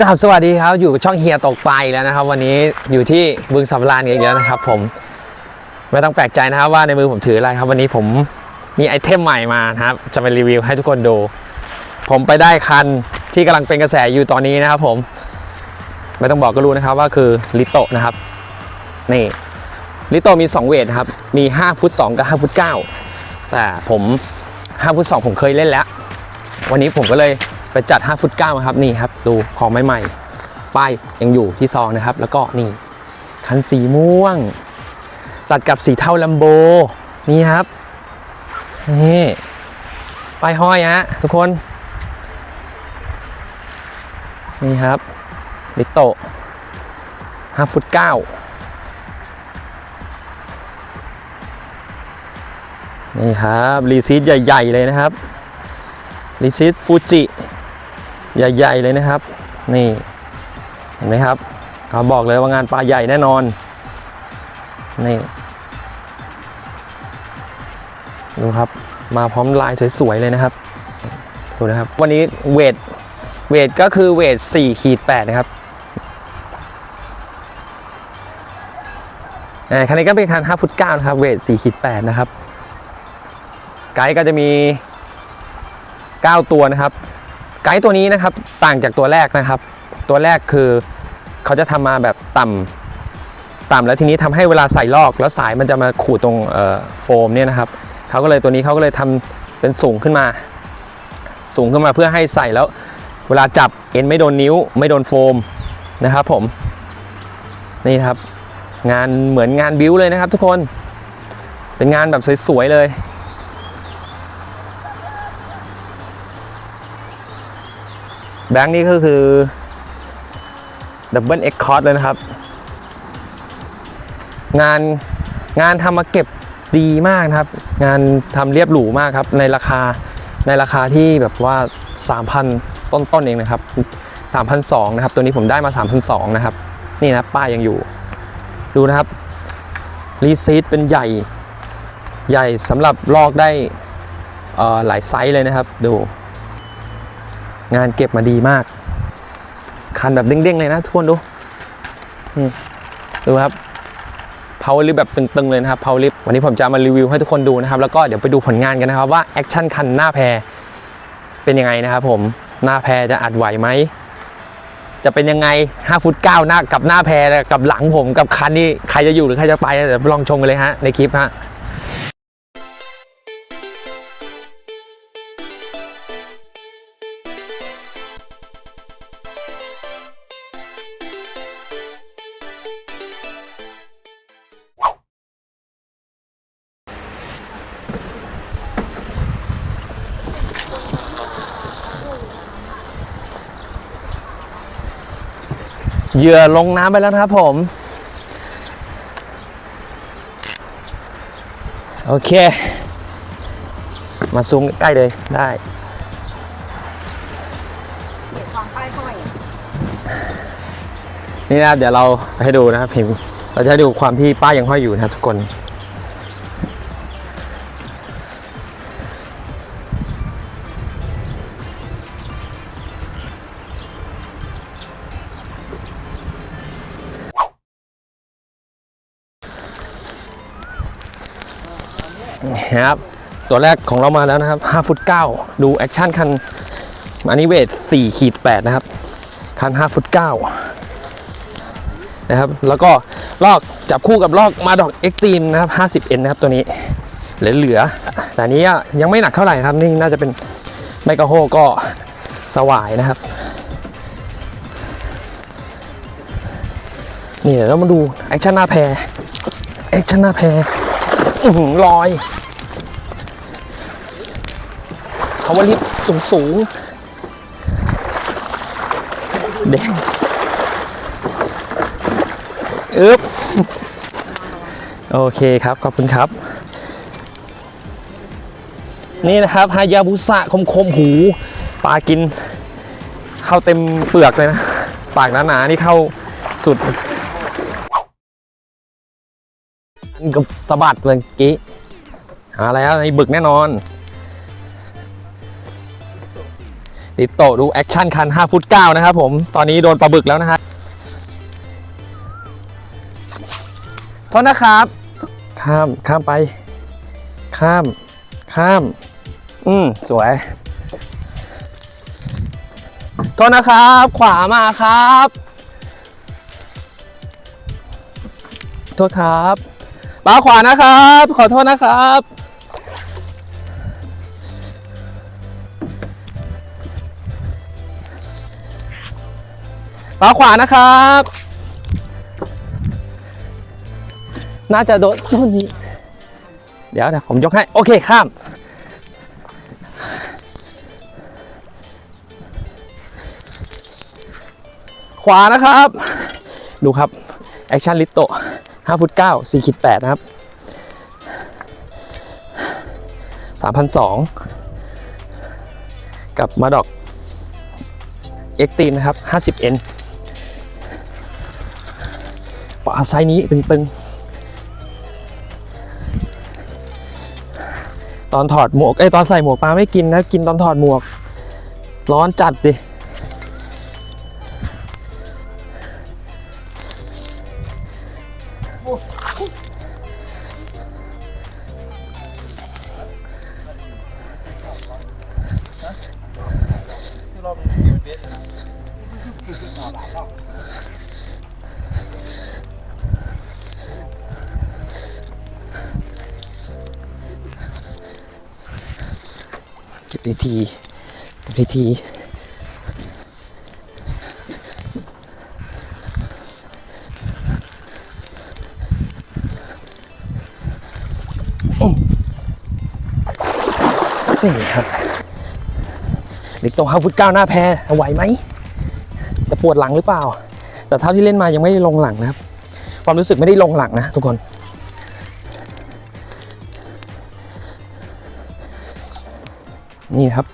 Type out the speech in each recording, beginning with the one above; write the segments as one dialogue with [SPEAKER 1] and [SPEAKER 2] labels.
[SPEAKER 1] กราบสวัสดีครับอยู่กับช่องเฮียตกปลาอีกแล้วนะครับ วันนี้อยู่ที่บึงสำราญอีกแล้วนะครับ ผมไม่ต้องแปลกใจนะครับว่าในมือผมถืออะไรครับ วันนี้ผมมีไอเทมใหม่มานะครับ จะไปรีวิวให้ทุกคนดู ผมไปได้คันที่กำลังเป็นกระแสอยู่ตอนนี้นะครับ ผมไม่ต้องบอกก็รู้นะครับว่าคือลิโตนะครับนี่ลิโตมี 2 เวทครับ มี 5 ฟุต 2 กับ 5 ฟุต 9 แต่ผม 5ฟุต2ผมเคยเล่นแล้ว วันนี้ผมก็เลยไปจัด5ฟุต9นะครับนี่ครับดูของใหม่ๆป้ายยังอยู่ที่ซองนะครับ แล้วก็นี่คันสีม่วง ตัดกับสีเทาลัมโบนี่ครับนี่ป้ายห้อยฮะทุกคน นี่ครับลิโต5ฟุต9 นี่ครับรีซีดใหญ่ ๆ เลยนะครับรีซีดฟูจิใหญ่ ๆ เลยนะครับ นี่เห็นไหมครับเขาบอกเลยว่างานปลาใหญ่แน่นอน นี่ ดูครับมาพร้อมลายสวย ๆ เลยนะครับดูนะครับ วันนี้เวทเวทก็คือเวท4ขีด8นะครับอ่าคันนี้ก็เป็นคัน5ฟุต9นะครับ เวท4ขีด8นะครับ ไกด์ก็จะมี 9 ตัวนะครับ ไกด์ตัวนี้นะครับต่างจากตัวแรกนะครับ ตัวแรกคือเขาจะทำมาแบบต่ำต่ำแล้วทีนี้ทำให้เวลาใส่ลอกแล้วสายมันจะมาขูดตรงโฟมเนี่ยนะครับเขาก็เลยตัวนี้เขาก็เลยทำเป็นสูงขึ้นมา สูงขึ้นมาเพื่อให้ใส่แล้ว เวลาจับเอ็นไม่โดนนิ้วไม่โดนโฟมนะครับผมนี่ครับ งานเหมือนงานบิ้วเลยนะครับทุกคน เป็นงานแบบสวยๆเลย แบงค์นี่ก็คือดับเบิลเอ็กคอร์ดเลยนะครับ งานงานทำมาเก็บดีมากนะครับ งานทำเรียบหรูมากครับ ในราคาในราคาที่แบบว่า 3,000 ต้นๆเองนะครับ3,200นะครับ ตัวนี้ผมได้มา3,200นะครับ นี่นะป้ายยังอยู่ ดูนะครับรีซีดเป็นใหญ่ใหญ่สำหรับลอกได้อ่อหลายไซส์เลยนะครับ ดู งานเก็บมาดีมาก คันแบบเด้งๆเลยนะทุกคนดูดูครับ power lift แบบตึงๆเลยนะครับ power lift วันนี้ผมจะมารีวิวให้ทุกคนดูนะครับ แล้วก็เดี๋ยวไปดูผลงานกันนะครับว่าแอคชั่นคันหน้าแพรเป็นยังไงนะครับผมหน้าแพรจะอัดไหวไหมจะเป็นยังไง5ฟุต9หน้ากับหน้าแพรกับหลังผมกับคันนี้ใครจะอยู่หรือใครจะไปเดี๋ยวลองชมกันเลยฮะในคลิปฮะ เหยื่อลงน้ำไปแล้วนะครับผม โอเค มาซูมใกล้ๆเลยได้นี่นะครับเดี๋ยวเราให้ดูนะครับพิมพ์เราจะให้ดูความที่ป้ายยังห้อยอยู่นะครับทุกคน นะครับตัวแรกของเรามาแล้วนะครับ5ฟุต9ดูแอคชั่นคันอันนี้เวท4ขีด8นะครับ คัน5ฟุต9นะครับ แล้วก็ลอกจับคู่กับลอกมาดอกเอ็กตรีมนะครับ 50N นะครับตัวนี้ เหลือเหลือๆแต่นนี้ยังไม่หนักเท่าไหร่ครับ นี่น่าจะเป็นไมกะโฮก็สวายนะครับ นี่เดี๋ยวเรามาดูแอคชั่นหน้าแพรแอคชั่นหน้าแพร อื้อลอยเขาว่าลิฟสูงสูงๆเด้งอึ๊บโอเคครับ ขอบคุณครับ นี่นะครับฮายาบุสะคมคมหูปลากิน เข้าเต็มเปลือกเลยนะ ปากหนาๆนี่เข้าสุด กับสะบัดเมื่อกี้หาแล้วไอ้บึกแน่นอนลิโตดูแอคชั่นคัน 5 ฟุต 9 นะครับผม ตอนนี้โดนปลาบึกแล้วนะฮะโทษนะครับ ข้าม ข้ามไป ข้าม ข้าม อืม สวย โทษนะครับ ขวามาครับ โทษครับ ปาขวานะครับ ขอโทษนะครับ ปาขวานะครับ น่าจะโดนต้นนี้ เดี๋ยวเดี๋ยวผมยกให้ โอเคข้ามขวานะครับ ดูครับ แอคชั่นลิตโต 5ฟุต9 4ขีด8นะครับ3,002กับมาดอกเอ็กตีนนะครับ 50N ปลาไซนี้ตึงๆ ตอนถอดหมวกเอ้ตอนใส่หมวกปลาไม่กินนะ กินตอนถอดหมวก ร้อนจัดดิ เก็บทีอืมนี่ครับเด็กโตห้าฟุตเก้าหน้าแพไหวไหมจะปวดหลังหรือเปล่า แต่เท่าที่เล่นมายังไม่ได้ลงหลังนะครับ ความรู้สึกไม่ได้ลงหลังนะทุกคนนี่ครับ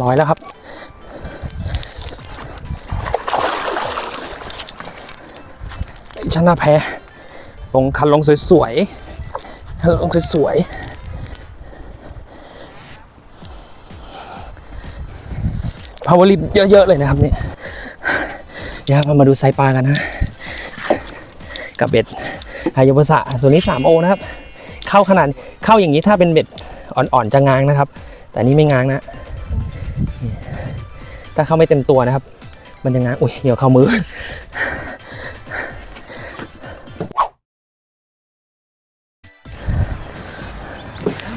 [SPEAKER 1] ร้อยแล้วครับ ชนะแพ้ ลงคันลงสวยๆคันลงสวยๆพาวเวอร์ลิฟเยอะๆเลยนะครับเนี่ยเดี๋ยวเรามาดูไซปลากันนะ กับเบ็ดฮายาบุสะตัวนี้ 3 โอนะครับ เข้าขนาดเข้าอย่างนี้ถ้าเป็นเบ็ดอ่อนๆจะง้างนะครับ แต่นี้ไม่ง้างนะ ถ้าเข้าไม่เต็มตัวนะครับ มันจะง้างอุ้ยเดี๋ยวเข้ามือ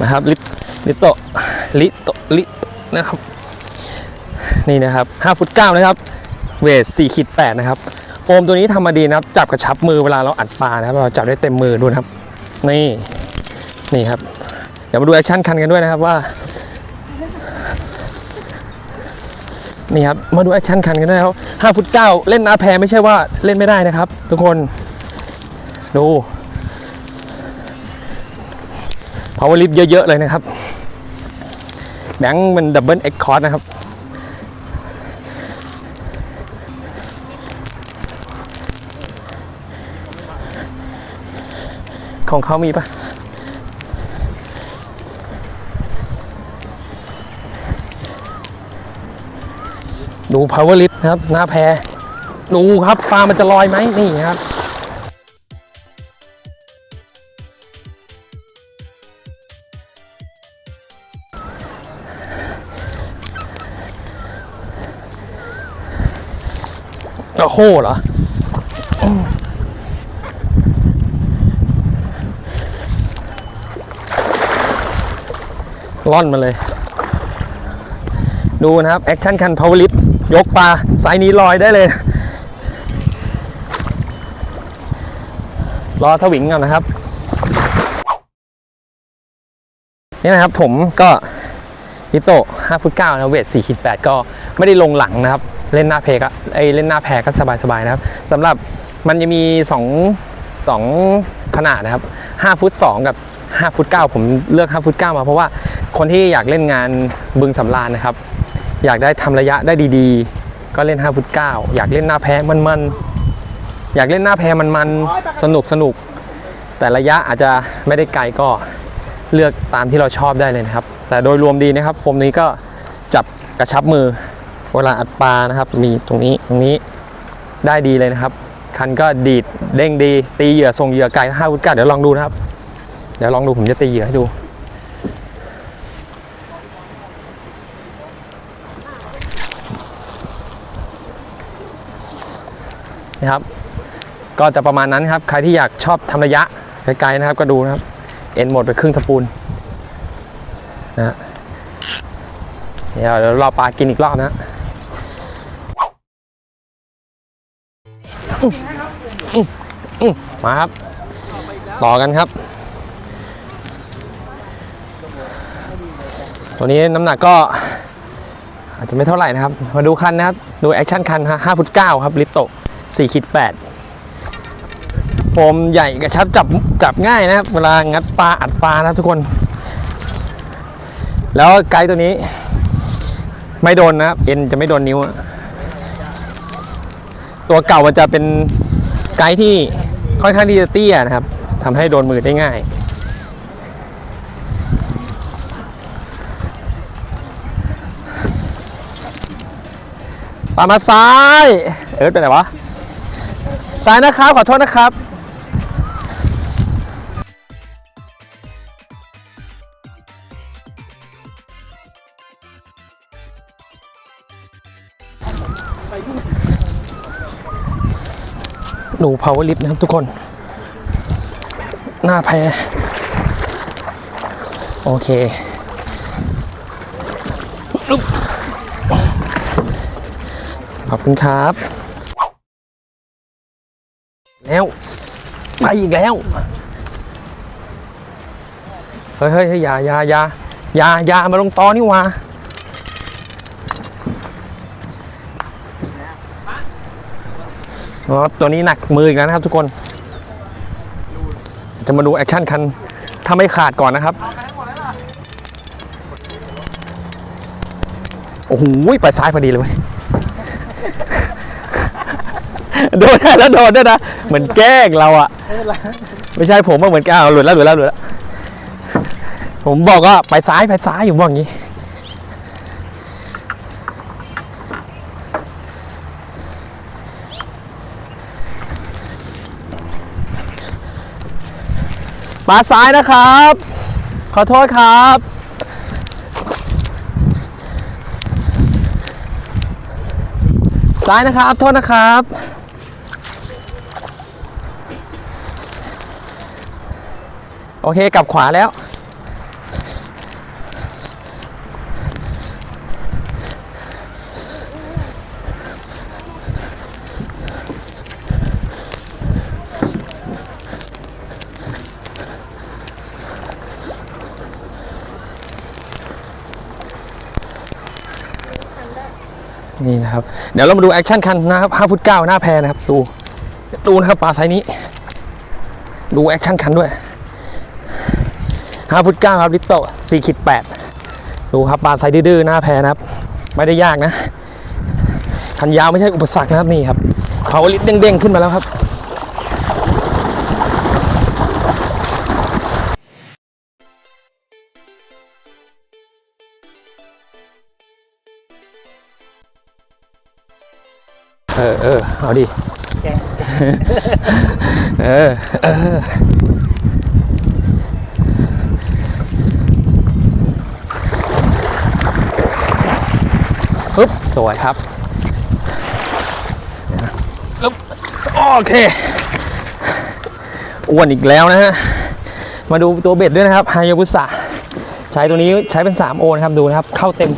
[SPEAKER 1] นะครับลิลิโตลิโตลิโตนะครับ นี่นะครับ5ฟุต9นะครับ เวท4ขีด8นะครับ โฟมตัวนี้ทำมาดีนะครับ จับกระชับมือเวลาเราอัดปลานะครับ เราจับได้เต็มมือดูนะครับ นี่ นี่ครับ เดี๋ยวมาดูแอคชั่นคันกันด้วยนะครับว่า นี่ครับ มาดูแอคชั่นคันกันด้วยครับ5ฟุต9เล่นอาแพรไม่ใช่ว่าเล่นไม่ได้นะครับ ทุกคน ดู power lift เยอะ ๆ เลยนะครับ แบงค์มันดับเบิลเอ็กคอร์นะครับ ของเขามีปะ ดู power lift นะครับ หน้าแพดูครับปลามันจะลอยไหมนี่ครับโอ้โหเหรอล่อนมาเลย ดูนะครับ แอคชั่นคัน power lift ยกปลาไซส์นี้ลอยได้เลย รอทวิงก่อนนะครับ นี่นะครับผมก็ลิโต5ฟุต9นะเวท4ขีด8ก็ไม่ได้ลงหลังนะครับ เล่นหน้าเพก็ไอเล่นหน้าแพรก็สบายๆนะครับสำหรับมันจะมี2 2ขนาดนะครับ 5 ฟุต 2 กับ 5 ฟุต 9 ผมเลือก 5 ฟุต 9 มาเพราะว่าคนที่อยากเล่นงานบึงสำราญนะครับ อยากได้ทำระยะได้ดีๆ ก็เล่น5ฟุต9อยากเล่นหน้าแพรมันๆ อยากเล่นหน้าแพรมันๆ สนุกสนุก แต่ระยะอาจจะไม่ได้ไกลก็เลือกตามที่เราชอบได้เลยนะครับ แต่โดยรวมดีนะครับโฟมนี้ก็จับกระชับมือ เวลาอัดปลานะครับ มีตรงนี้ตรงนี้ได้ดีเลยนะครับ คันก็ดีดเด้งดี ตีเหยื่อส่งเหยื่อไกลห้าฟุตเก้าเดี๋ยวลองดูนะครับ เดี๋ยวลองดูผมจะตีเหยื่อให้ดู นะครับ ก็จะประมาณนั้นครับ ใครที่อยากชอบทำระยะไกลๆนะครับ ก็ดูนะครับ เอ็นหมดไปครึ่งตะปูนนะเดี๋ยวเรอปลากินอีกรอบนะมาครับ ต่อกันครับ ตัวนี้น้ำหนักก็ อาจจะไม่เท่าไหร่นะครับ มาดูคันนะครับ ดูแอคชั่นคันฮะ5ฟุต9ครับ ลิปโต 4คิด8โฟมใหญ่กระชับจับจับง่ายนะครับ เวลางัดปลาอัดปลานะทุกคน แล้วไกด์ตัวนี้ ไม่โดนนะครับเอ็นจะไม่โดนนิ้ว ตัวเก่ามันจะเป็นไกด์ที่ค่อนข้างที่จะเตี้ยนะครับทำให้โดนมือได้ง่ายปามาซ้าย เอิร์ธไปไหนวะ ซ้ายนะครับ ขอโทษนะครับ หนู power lift นะครับทุกคน หน้าแพโอเคขอบคุณครับ แล้วไปอีกแล้วเฮ้ยเฮ้ยเฮ้ยอย่าอย่าอย่าอย่าอย่ามาลงตอนี่ว่าครับตัวนี้หนักมืออีกแล้วนะครับทุกคน จะมาดูแอคชั่นคัน ถ้าไม่ขาดก่อนนะครับ โอ้โหไปซ้ายพอดีเลยเว้ย โดนได้แล้วโดนด้วยนะ เหมือนแกล้งเราอะไม่ใช่ผมว่าเหมือนแกล้งเอาหลุดแล้วหลุดแล้วหลุดแล้ว ผมบอกว่าไปซ้ายไปซ้ายอยู่บอกอย่างนี้ มาซ้ายนะครับ ขอโทษครับ ซ้ายนะครับ โทษนะครับ โอเคกลับขวาแล้ว นี่นะครับ เดี๋ยวเรามาดูแอคชั่นคันนะครับ5ฟุต9หน้าแพรนะครับ ดู ดูนะครับปลาไซนี้ ดูแอคชั่นคันด้วย 5ฟุต9ครับลิปโต4ขีด8ดูครับปลาไซส์ดื้อๆหน้าแพรนะครับ ไม่ได้ยากนะ คันยาวไม่ใช่อุปสรรคนะครับนี่ครับเขาลิปเด้งๆขึ้นมาแล้วครับเออเออเอาดิ เออ เออ ปึ๊บสวยครับปึ๊บโอเคอ้วนอีกแล้วนะฮะ มาดูตัวเบ็ดด้วยนะครับไฮยาบุสะใช้ตัวนี้ใช้เป็น 3 โอนครับดูนะครับ เข้าเต็ม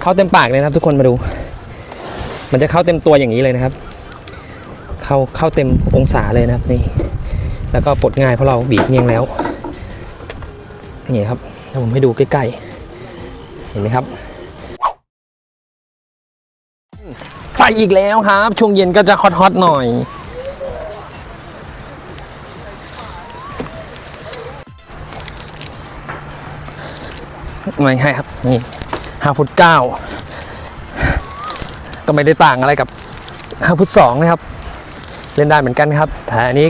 [SPEAKER 1] เข้าเต็มปากเลยนะครับทุกคนมาดู มันจะเข้าเต็มตัวอย่างนี้เลยนะครับ เข้าเข้าเต็มองศาเลยนะครับนี่ แล้วก็ปลดง่ายเพราะเราบีบเงียงแล้วนี่ครับถ้าผมให้ดูใกล้ๆ เห็นไหมครับไปอีกแล้วครับ ช่วงเย็นก็จะฮอตๆหน่อยไม่ให้ครับ นี่ห้าฟุตเก้าก็ไม่ได้ต่างอะไรกับห้าฟุตสองนะครับ เล่นได้เหมือนกันครับ แต่อันนี้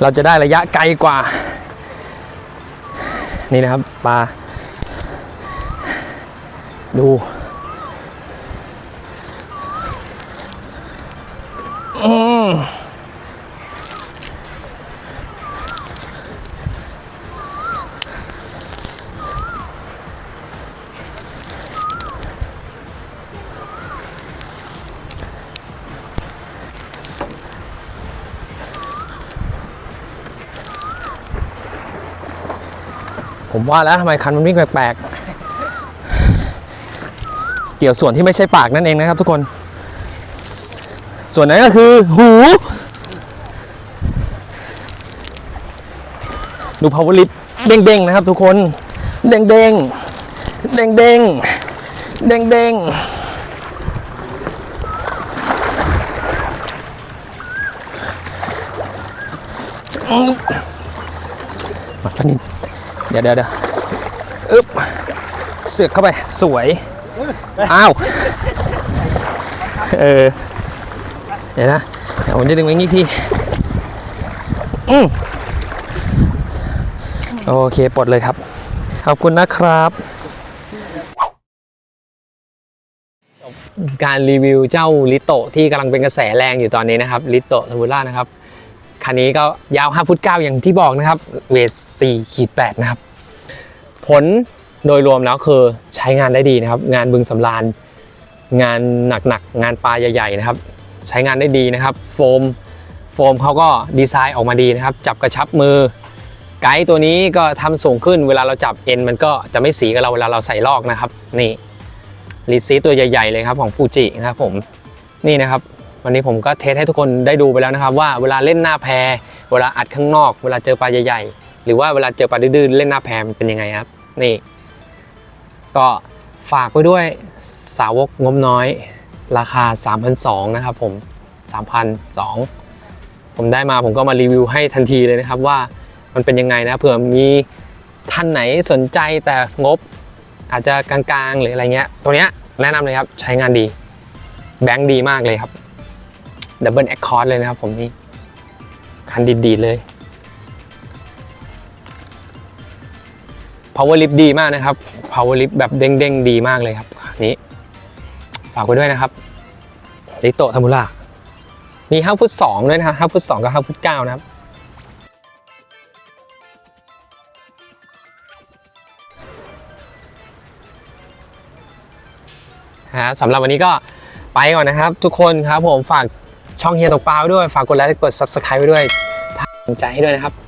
[SPEAKER 1] เราจะได้ระยะไกลกว่า นี่นะครับปลา ดู อืมผมว่าแล้วทำไมคันมันวิ่งแปลกๆ เกี่ยวส่วนที่ไม่ใช่ปากนั่นเองนะครับ ทุกคน ส่วนนั้นก็คือหูดู power lift เด้งๆนะครับ ทุกคนเด้งๆเด้งๆเด้งๆเด้งๆอื้อมาพันินเดี๋ยวเดี๋ยวเดี๋ยวอึ๊บเสือกเข้าไปสวย อ้าว เออ เดี๋ยวนะ เดี๋ยวผมจะดึงไว้อีกที อืมโอเค ปลดเลยครับ ขอบคุณนะครับ การรีวิวเจ้าลิโตที่กำลังเป็นกระแสแรงอยู่ตอนนี้นะครับ ลิโตทาบูล่านะครับคันนี้ก็ยาว5ฟุต9อย่างที่บอกนะครับ เวท4ขีด8นะครับ ผล โดยรวมแล้วคือใช้งานได้ดีนะครับ งานบึงสำราญงานหนักๆงานปลาใหญ่ๆนะครับ ใช้งานได้ดีนะครับ โฟมโฟมเขาก็ดีไซน์ออกมาดีนะครับ จับกระชับมือ ไกด์ตัวนี้ก็ทำสูงขึ้นเวลาเราจับเอ็นมันก็จะไม่สีกับเราเวลาเราใส่ลอกนะครับ นี่รีซีตัวใหญ่ ๆ เลยครับของฟูจินะครับผมนี่นะครับ วันนี้ผมก็เทสให้ทุกคนได้ดูไปแล้วนะครับ ว่าเวลาเล่นหน้าแพเวลาอัดข้างนอก เวลาเจอปลาใหญ่ๆหรือว่าเวลาเจอปลาดื้อเล่นหน้าแพมันเป็นยังไงครับนี่ ก็ฝากไว้ด้วยสาวกงบน้อย ราคา 3,200นะครับผม3,200ผมได้มาผมก็มารีวิวให้ทันทีเลยนะครับว่ามันเป็นยังไงนะเผื่อมีท่านไหนสนใจแต่งบอาจจะกลางๆหรืออะไรเงี้ย ตัวเนี้ยแนะนำเลยครับใช้งานดี แบงค์ดีมากเลยครับดับเบิลแอคคอร์ดเลยนะครับผมนี่คันดีๆเลย power lift ดีมากนะครับ power lift แบบเด้งๆ ดีมากเลยครับนี้ ฝากไว้ด้วยนะครับลิโตทามุล่ามี5ฟุต2ด้วยนะฮะ5ฟุต2กับ5ฟุต9นะครับฮะสำหรับวันนี้ก็ไปก่อนนะครับ ทุกคนครับผมฝากช่องเฮียตกปลาด้วย ฝากกดไลค์กด subscribe ไว้ด้วยทางใจให้ด้วยนะครับ